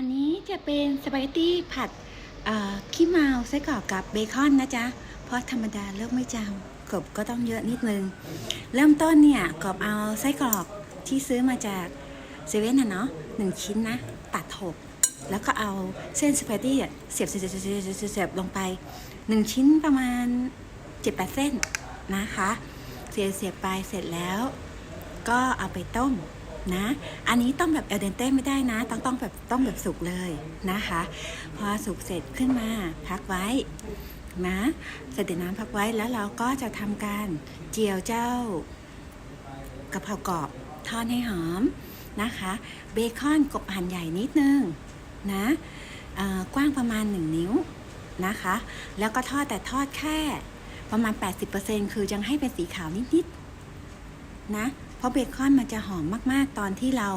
อันนี้จะเป็นสปาเกตตี้ผัดขี้เมาไส้กรอกกับเบคอนนะจ๊ะ เพราะธรรมดาเลิกไม่จำกบก็ต้องเยอะนิดนึง เริ่มต้นเนี่ยกบเอาไส้กรอกที่ซื้อมาจากเซเว่นน่ะเนาะหนึ่งชิ้นนะ ตัดหกแล้วก็เอาเส้นสปาเกตตี้เสียบเสียบเสียบเสียบเสียบลงไปหนึ่งชิ้นประมาณเจ็ดแปดเส้นนะคะ เสียบเสียบไปเสร็จแล้ว ก็เอาไปต้ม นะ อันนี้ต้มแบบเอลเดนเต้ไม่ได้นะ ต้องต้องแบบต้มแบบสุกเลยนะคะ พอสุกเสร็จขึ้นมาพักไว้นะเสร็จน้ำพักไว้แล้วเราก็จะทำการเจียวเจ้ากะเพรากรอบทอดให้หอมนะคะ เบคอนกบหั่นใหญ่นิดนึงนะกว้างประมาณ 1 นิ้วนะคะ แล้วก็ทอดแต่ทอดแค่ประมาณ 80%คือยังให้เป็นสีขาวนิดๆนะ เพราะเบคอนมันจะหอมมากๆตอนที่เรา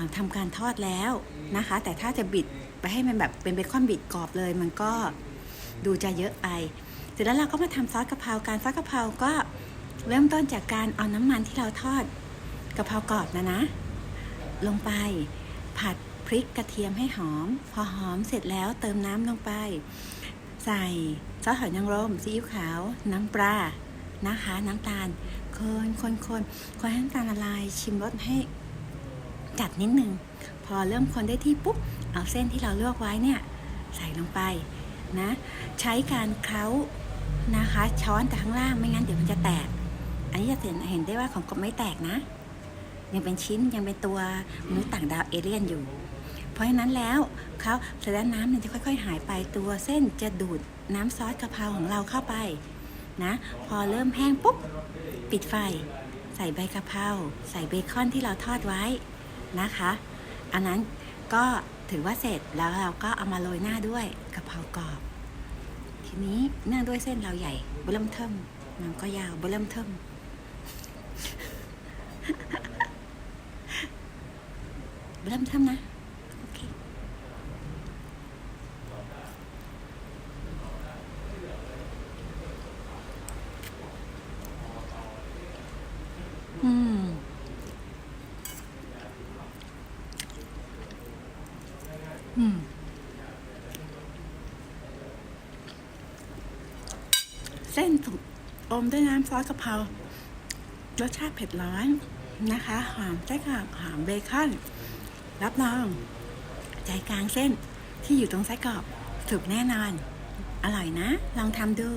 าทำการทอดแล้วนะคะ แต่ถ้าจะบิดไปให้มันแบบเป็นเบคอนบิดกรอบเลย มันก็ดูจะเยอะไป เสร็จแล้วเราก็มาทำซอสกะเพราการซอสกะเพราก็เริ่มต้นจากการเอาน้ำมันที่เราทอดกะเพรากรอบนะนะ ลงไปผัดพริกกระเทียมให้หอม พอหอมเสร็จแล้วเติมน้ำลงไป ใส่ซอสหอยนางรมซีอิ๊วขาวน้ำปลา นะคะ น้ำตาลคนคนคนคนให้น้ำตาลละลายชิมรสให้จัดนิดนึง พอเริ่มคนได้ที่ปุ๊บ เอาเส้นที่เราลวกไว้เนี่ย ใส่ลงไปนะ ใช้การเคล้านะคะ ช้อนแต่ข้างล่างไม่งั้นเดี๋ยวมันจะแตก อันนี้จะเห็นเห็นได้ว่าของกบไม่แตกนะ ยังเป็นชิ้นยังเป็นตัวมนุษย์ต่างดาวเอเลี่ยนอยู่ เพราะฉะนั้นแล้วเขาเสร็จแล้วน้ำมันจะค่อย ๆ หายไปตัวเส้นจะดูดน้ำซอสกะเพราของเราเข้าไป นะ พอเริ่มแห้งปุ๊บ ปิดไฟ ใส่ใบกะเพราใส่เบคอนที่เราทอดไว้นะคะ อันนั้นก็ถือว่าเสร็จแล้วเราก็เอามาโรยหน้าด้วยกะเพรากรอบ ทีนี้เนื่องด้วยเส้นเราใหญ่เบลเริ่มเทิมมันก็ยาวเบลเริ่มเทิมเบลเริ่มเทิมนะ โอเค อืม อืม เส้นถูกอมด้วยน้ำซอสกะเพรารสชาติเผ็ดร้อนนะคะ หอมไส้กรอกหอมเบคอน รับรอง ใจกลางเส้นที่อยู่ตรงไส้กรอกถูกแน่นอน อร่อยนะ ลองทำดู